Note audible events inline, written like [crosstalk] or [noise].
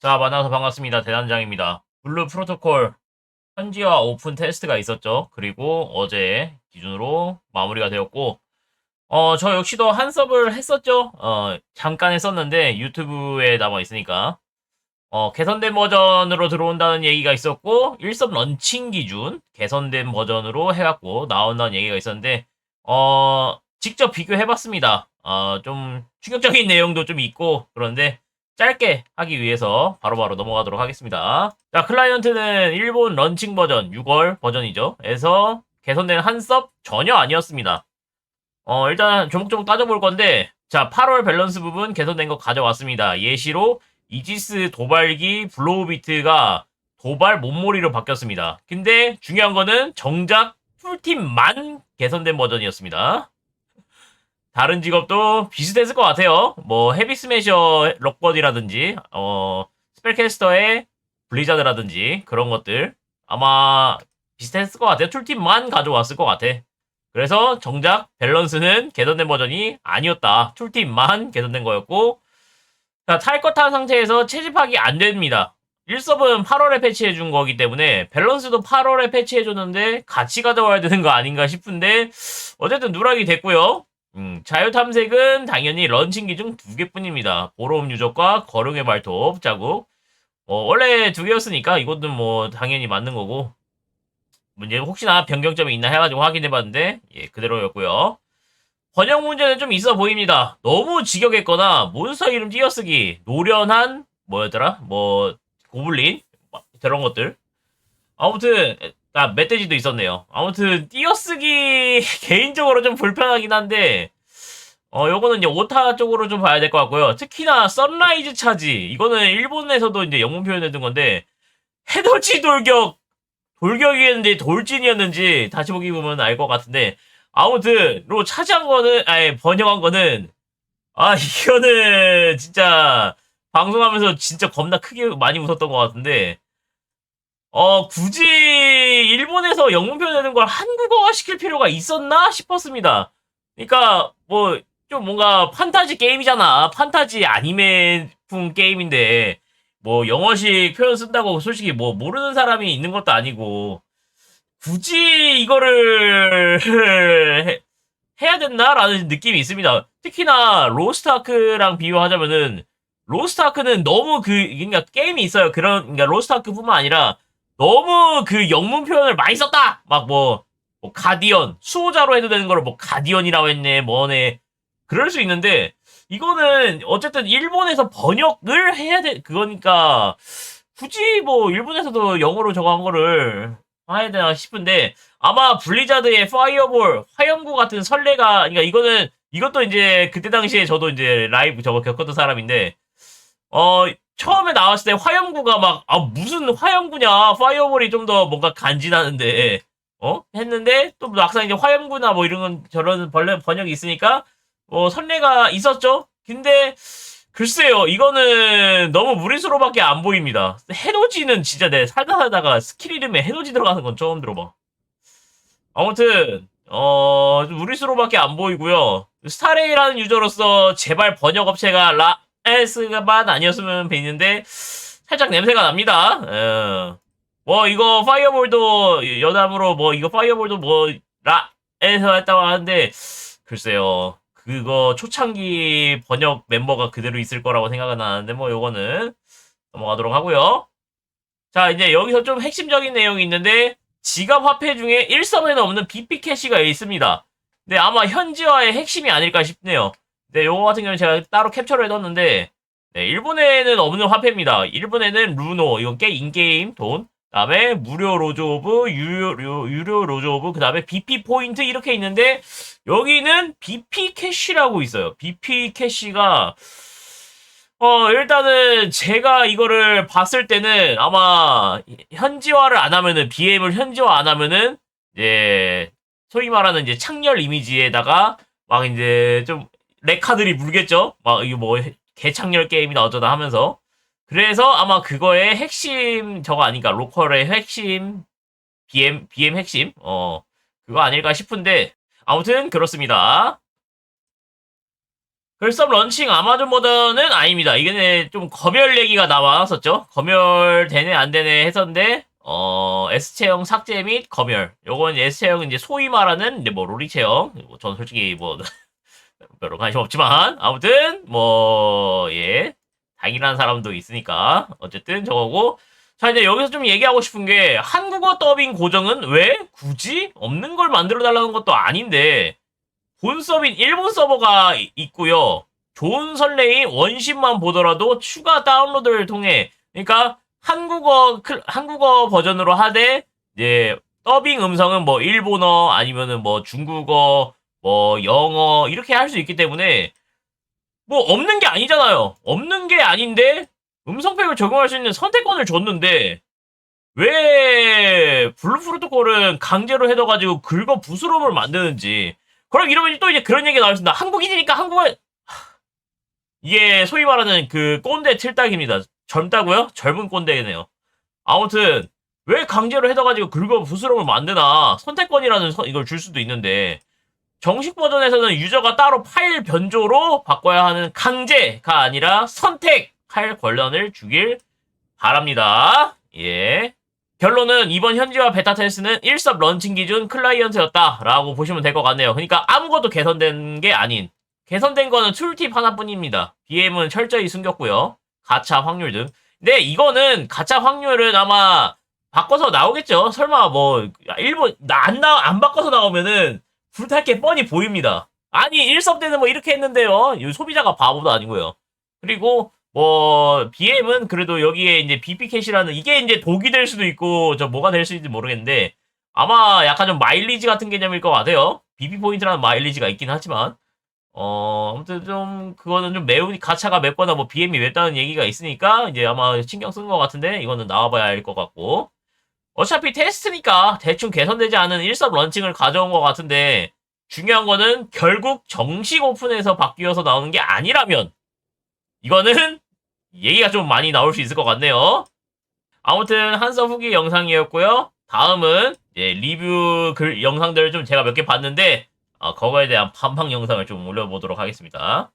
자, 만나서 반갑습니다. 대단장입니다. 블루 프로토콜 현지화 오픈 테스트가 있었죠. 그리고 어제 기준으로 마무리가 되었고, 어, 저 역시도 한 서브를 했었죠. 어, 잠깐 했었는데 유튜브에 남아 있으니까. 어, 개선된 버전으로 들어온다는 얘기가 있었고, 1섭 런칭 기준 개선된 버전으로 해갖고 나온다는 얘기가 있었는데, 어, 직접 비교해봤습니다. 어, 좀 충격적인 내용도 좀 있고, 그런데 짧게 하기 위해서 바로 바로 넘어가도록 하겠습니다. 자, 클라이언트는 일본 런칭 버전 6월 버전이죠. 에서 개선된 한섭 전혀 아니었습니다. 어, 일단 조목조목 따져볼 건데, 자, 8월 밸런스 부분 개선된 거 가져왔습니다. 예시로 이지스 도발기 블로우 비트가 도발 몸몰이로 바뀌었습니다. 근데 중요한 거는 정작 풀팀만 개선된 버전이었습니다. 다른 직업도 비슷했을 것 같아요. 뭐 헤비 스매셔 럭버디라든지 어 스펠캐스터의 블리자드라든지 그런 것들 아마 비슷했을 것 같아요. 툴팀만 가져왔을 것 같아. 그래서 정작 밸런스는 개선된 버전이 아니었다. 툴팀만 개선된 거였고 자, 탈것탄 상태에서 채집하기 안 됩니다. 1섭은 8월에 패치해 준 거기 때문에 밸런스도 8월에 패치해 줬는데 같이 가져와야 되는 거 아닌가 싶은데 어쨌든 누락이 됐고요. 음, 자유 탐색은 당연히 런칭 기준 두 개뿐입니다. 보로움 유적과 거룡의 발톱 자국. 어, 원래 두 개였으니까 이것도 뭐 당연히 맞는 거고. 문제 혹시나 변경점이 있나 해가지고 확인해봤는데 예 그대로였고요. 번역 문제는 좀 있어 보입니다. 너무 직역했거나 몬스터 이름 띄어쓰기 노련한 뭐였더라? 뭐 고블린 저런 것들. 아무튼 아, 멧돼지도 있었네요. 아무튼 띄어쓰기 [laughs] 개인적으로 좀 불편하긴 한데 어 요거는 이제 오타 쪽으로 좀 봐야 될 것 같고요. 특히나 선라이즈 차지 이거는 일본에서도 이제 영문 표현해둔 건데 해돋이 돌격 돌격이었는지 돌진이었는지 다시 보기 보면 알 것 같은데 아무튼 로 차지한 거는 아예 번역한 거는 아 이거는 진짜 방송하면서 진짜 겁나 크게 많이 웃었던 것 같은데 어, 굳이 일본에서 영문 표현하는 걸 한국어화 시킬 필요가 있었나 싶었습니다. 그러니까 뭐 좀 뭔가 판타지 게임이잖아. 판타지 아니메풍 게임인데 뭐 영어식 표현 쓴다고 솔직히 뭐 모르는 사람이 있는 것도 아니고 굳이 이거를 [laughs] 해- 해야 됐나라는 느낌이 있습니다. 특히나 로스트 아크랑 비교하자면은 로스트 아크는 너무 그 그러니까 게임이 있어요. 그런 그러니까 로스트 아크뿐만 아니라 너무 그 영문 표현을 많이 썼다. 막뭐 가디언 수호자로 해도 되는 거를 뭐 가디언이라고 했네 뭐네 그럴 수 있는데 이거는 어쨌든 일본에서 번역을 해야 돼 그거니까 굳이 뭐 일본에서도 영어로 저거 한 거를 해야 되나 싶은데 아마 블리자드의 파이어볼 화염구 같은 설레가 그러니까 이거는 이것도 이제 그때 당시에 저도 이제 라이브 저거 겪었던 사람인데 어 처음에 나왔을 때 화염구가 막, 아, 무슨 화염구냐. 파이어볼이 좀 더 뭔가 간지나는데, 어? 했는데, 또 막상 이제 화염구나 뭐 이런 건 저런 번역이 있으니까, 뭐, 선례가 있었죠? 근데, 글쎄요, 이거는 너무 무리수로밖에 안 보입니다. 해노지는 진짜 내 살다 살다가 스킬 이름에 해노지 들어가는 건 처음 들어봐. 아무튼, 어, 좀 무리수로밖에 안 보이고요. 스타레이라는 유저로서 제발 번역업체가 라, S만 아니었으면 뵙는데 살짝 냄새가 납니다. 어. 뭐 이거 파이어볼도 여담으로 뭐 이거 파이어볼도 뭐 라에서 했다고 하는데 글쎄요. 그거 초창기 번역 멤버가 그대로 있을 거라고 생각은 나는데 뭐 요거는 넘어가도록 하고요. 자 이제 여기서 좀 핵심적인 내용이 있는데 지갑 화폐 중에 1섬에는 없는 BP 캐시가 있습니다. 근데 아마 현지화의 핵심이 아닐까 싶네요. 네, 요거 같은 경우는 제가 따로 캡처를 해뒀는데, 네, 일본에는 없는 화폐입니다. 일본에는 루노, 이건 꽤 인게임 돈, 그 다음에 무료 로즈 오브, 유료, 유료 로즈 오브, 그 다음에 BP 포인트 이렇게 있는데, 여기는 BP 캐시라고 있어요. BP 캐시가, 어, 일단은 제가 이거를 봤을 때는 아마 현지화를 안 하면은, BM을 현지화 안 하면은, 이제, 소위 말하는 이제 창렬 이미지에다가, 막 이제 좀 레카들이 물겠죠? 막, 이거 뭐, 개창렬 게임이다 어쩌다 하면서. 그래서 아마 그거의 핵심, 저거 아닌가, 로컬의 핵심, BM, BM 핵심, 어, 그거 아닐까 싶은데, 아무튼, 그렇습니다. 글섭 런칭 아마존 버전은 아닙니다. 이게 좀 검열 얘기가 나왔었죠. 검열 되네 안 되네 했었는데 어 S체형 삭제 및 검열. 요건 이제 S체형은 이제 소위 말하는 뭐 로리 체형. 뭐 저는 솔직히 뭐 [laughs] 별로 관심 없지만 아무튼 뭐 예 당연한 사람도 있으니까 어쨌든 저거고 자 이제 여기서 좀 얘기하고 싶은 게 한국어 더빙 고정은 왜 굳이 없는 걸 만들어 달라는 것도 아닌데 본 서버인 일본 서버가 이- 있고요. 좋은 설레임 원심만 보더라도 추가 다운로드를 통해 그러니까 한국어 클- 한국어 버전으로 하되 이제 더빙 음성은 뭐 일본어 아니면은 뭐 중국어 뭐 영어 이렇게 할 수 있기 때문에 뭐 없는 게 아니잖아요. 없는 게 아닌데 음성팩을 적용할 수 있는 선택권을 줬는데 왜 블루 프로토콜은 강제로 해둬가지고 긁어 부스럼을 만드는지 그럼 이러면 또 이제 그런 얘기가 있다. 한국인이니까 한국어 이게 소위 말하는 그 꼰대 틀딱입니다. 젊다고요? 젊은 꼰대네요. 아무튼 왜 강제로 해둬가지고 긁어 부스럼을 만드나 선택권이라는 선- 이걸 줄 수도 있는데 정식 버전에서는 유저가 따로 파일 변조로 바꿔야 하는 강제가 아니라 선택할 권한을 주길 바랍니다. 예. 결론은 이번 현지화 베타 테스트는 1섭 런칭 기준 클라이언트였다라고 보시면 될 것 같네요. 그러니까 아무것도 개선된 게 아닌 개선된 거는 툴팁 하나뿐입니다. BM은 철저히 숨겼고요. 가차 확률 등. 근데 이거는 가차 확률은 아마 바꿔서 나오겠죠. 설마 뭐 일본 안나 안 바꿔서 나오면은 불탈 게 뻔히 보입니다. 아니 1섭 때는 뭐 이렇게 했는데요. 이 소비자가 바보도 아니고요. 그리고 뭐 BM은 그래도 여기에 이제 BP 캐시라는 이게 이제 독이 될 수도 있고 저 뭐가 될 수 있는지 모르겠는데 아마 약간 좀 마일리지 같은 개념일 것 같아요. BP 포인트라는 마일리지가 있긴 하지만 어 아무튼 좀 그거는 좀 매우 가차가 맵거나 뭐 BM이 맵다는 얘기가 있으니까 이제 아마 신경 쓰는 것 같은데 이거는 나와봐야 할 것 같고 어차피 테스트니까 대충 개선되지 않은 1섭 런칭을 가져온 것 같은데 중요한 거는 결국 정식 오픈에서 바뀌어서 나오는 게 아니라면 이거는 [laughs] 얘기가 좀 많이 나올 수 있을 것 같네요. 아무튼 한섭 후기 영상이었고요. 다음은 리뷰 글 영상들을 좀 제가 몇 개 봤는데 어, 그거에 대한 판방 영상을 좀 올려보도록 하겠습니다.